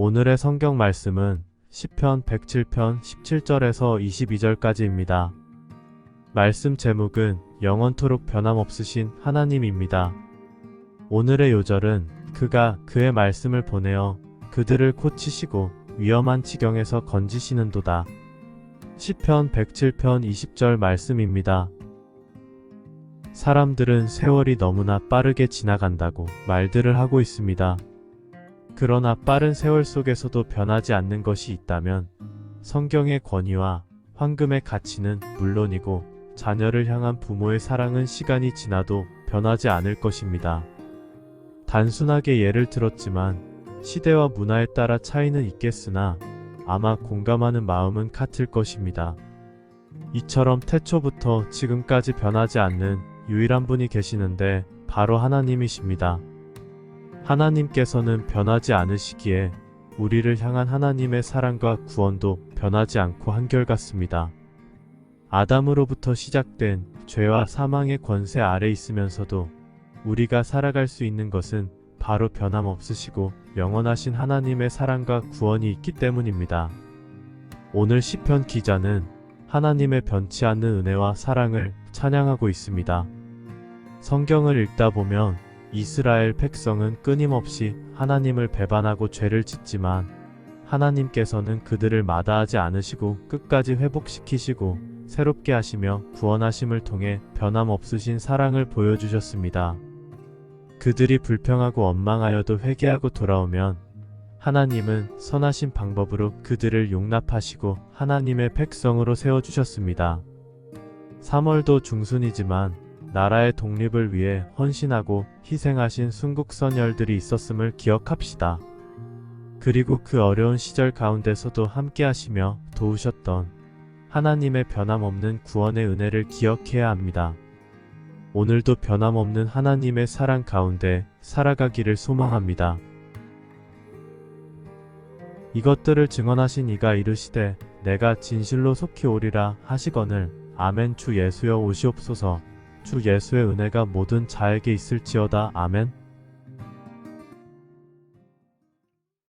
오늘의 성경 말씀은 시편 107편 17절에서 22절까지입니다. 말씀 제목은 영원토록 변함없으신 하나님입니다. 오늘의 요절은 그가 그의 말씀을 보내어 그들을 고치시고 위험한 지경에서 건지시는도다. 시편 107편 20절 말씀입니다. 사람들은 세월이 너무나 빠르게 지나간다고 말들을 하고 있습니다. 그러나 빠른 세월 속에서도 변하지 않는 것이 있다면 성경의 권위와 황금의 가치는 물론이고 자녀를 향한 부모의 사랑은 시간이 지나도 변하지 않을 것입니다. 단순하게 예를 들었지만 시대와 문화에 따라 차이는 있겠으나 아마 공감하는 마음은 같을 것입니다. 이처럼 태초부터 지금까지 변하지 않는 유일한 분이 계시는데 바로 하나님이십니다. 하나님께서는 변하지 않으시기에 우리를 향한 하나님의 사랑과 구원도 변하지 않고 한결같습니다. 아담으로부터 시작된 죄와 사망의 권세 아래 있으면서도 우리가 살아갈 수 있는 것은 바로 변함없으시고 영원하신 하나님의 사랑과 구원이 있기 때문입니다. 오늘 시편 기자는 하나님의 변치 않는 은혜와 사랑을 찬양하고 있습니다. 성경을 읽다 보면 이스라엘 백성은 끊임없이 하나님을 배반하고 죄를 짓지만 하나님께서는 그들을 마다하지 않으시고 끝까지 회복시키시고 새롭게 하시며 구원하심을 통해 변함없으신 사랑을 보여주셨습니다. 그들이 불평하고 원망하여도 회개하고 돌아오면 하나님은 선하신 방법으로 그들을 용납하시고 하나님의 백성으로 세워주셨습니다. 3월도 중순이지만 나라의 독립을 위해 헌신하고 희생하신 순국선열들이 있었음을 기억합시다. 그리고 그 어려운 시절 가운데서도 함께 하시며 도우셨던 하나님의 변함없는 구원의 은혜를 기억해야 합니다. 오늘도 변함없는 하나님의 사랑 가운데 살아가기를 소망합니다. 이것들을 증언하신 이가 이르시되 내가 진실로 속히 오리라 하시거늘 아멘 주 예수여 오시옵소서 주 예수의 은혜가 모든 자에게 있을지어다. 아멘